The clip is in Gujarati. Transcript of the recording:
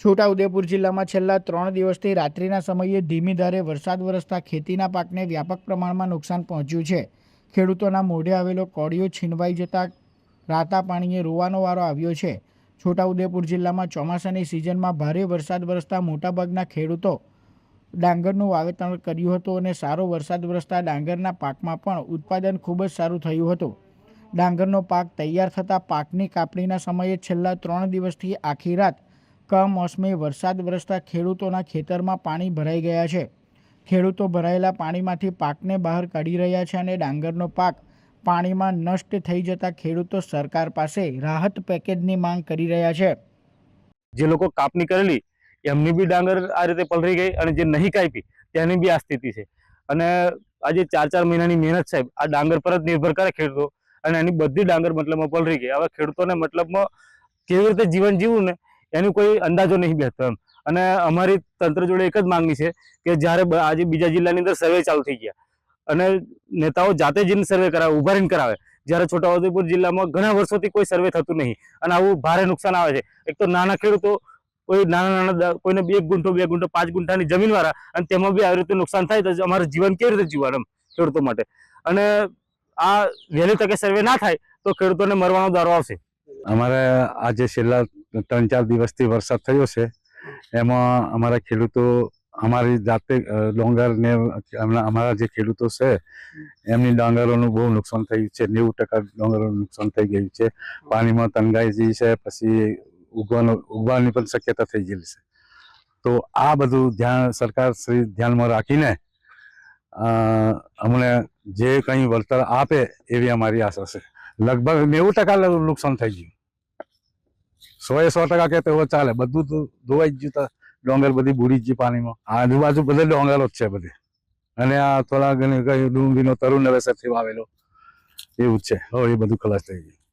છોટાઉદેપુર જિલ્લામાં છેલ્લા ત્રણ દિવસથી રાત્રિના સમયે ધીમી ધારે વરસાદ વરસતા ખેતીના પાકને વ્યાપક પ્રમાણમાં નુકસાન પહોંચ્યું છે. ખેડૂતોના મોઢે આવેલો કોળિયો છીનવાઈ જતા રાતા પાણીએ રોવાનો વારો આવ્યો છે. છોટાઉદેપુર જિલ્લામાં ચોમાસાની સિઝનમાં ભારે વરસાદ વરસતા મોટાભાગના ખેડૂતો ડાંગરનું વાવેતર કર્યું હતું અને સારો વરસાદ વરસતા ડાંગરના પાકમાં પણ ઉત્પાદન ખૂબ જ સારું થયું હતું. ડાંગરનો પાક તૈયાર થતાં પાકની કાપણીના સમયે છેલ્લા ત્રણ દિવસથી આખી રાત કમોસમી વરસાદ વરસતા ખેડૂતોના ખેતરમાં પાણી ભરાઈ ગયા છે. ખેડૂતો ભરાયેલા પાણીમાંથી પાકને બહાર કાઢી રહ્યા છે અને ડાંગરનો પાક પાણીમાં નષ્ટ થઈ જતા ખેડૂતો સરકાર પાસે રાહત પેકેજની માંગ કરી રહ્યા છે. જે લોકો કાપણી કરેલી, એમની બી ડાંગર આ રીતે પલરી ગઈ અને જે નહીં કાપી, તેની બી આ સ્થિતિ છે. અને આજે ચાર ચાર મહિનાની મહેનત સાહેબ, આ ડાંગર પર જ નિર્ભર કરે ખેડૂતો. અને એની બધી ડાંગર મતલબમાં પલરી ગઈ. હવે ખેડૂતોને મતલબમાં કેવી રીતે જીવન જીવવું ને એનું કોઈ અંદાજો નહીં બેસતો એમ. અને અમારી તંત્ર જોડે એક જ માંગણી છે કે જ્યારે આજે બીજા જિલ્લાની અંદર સર્વે ચાલુ થઈ ગયા. અને નેતાઓ જાતે જઈને સર્વે કરાવે ઊભા રહીને કરાવે. જ્યારે છોટાઉદેપુર જિલ્લામાં ઘણા વર્ષોથી કોઈ સર્વે થતું નહીં. અને આવું ભારે નુકસાન આવે છે. એક તો નાના ખેડૂતો, કોઈ નાના નાના કોઈને બે ગુંઠો બે ગુંઠો, પાંચ ગુંઠાની જમીન વાળા અને તેમાં બી આવી રીતે નુકસાન થાય તો અમારું જીવન કેવી રીતે જીવવાનું ખેડૂતો માટે. અને આ વહેલી તકે સર્વે ના થાય તો ખેડૂતોને મરવાનો દારો આવશે. અમારે આજે છેલ્લા ત્રણ ચાર દિવસથી વરસાદ થયો છે. એમાં અમારા ખેડૂતો, અમારી જાતે ડોંગરને અમારા જે ખેડૂતો છે, એમની ડાંગરોનું બહુ નુકસાન થયું છે. નેવું ટકા ડોંગરોનું નુકસાન થઈ ગયું છે. પાણીમાં તંગાઈ જઈ છે, પછી ઉગવાનું, ઉગવાની પણ શક્યતા થઈ ગયેલી છે. તો આ બધું ધ્યાન સરકાર શ્રી ધ્યાનમાં રાખીને અમને જે કંઈ વળતર આપે એવી અમારી આશા છે. લગભગ નેવું ટકા નુકસાન થઈ ગયું. સો એ સો ટકા કે તો ચાલે. બધું તો ધોવાઈ જ ગયું ડોંગર બધી બુડી જ પાણીમાં. આજુબાજુ બધે ડોંગરો જ છે બધે. અને આ થોડા ઘણી ડુંગળીનો તરુણ નવેસરથી વાવેલો. એવું જ છે. હવે એ બધું ખલાસ થઈ ગયું.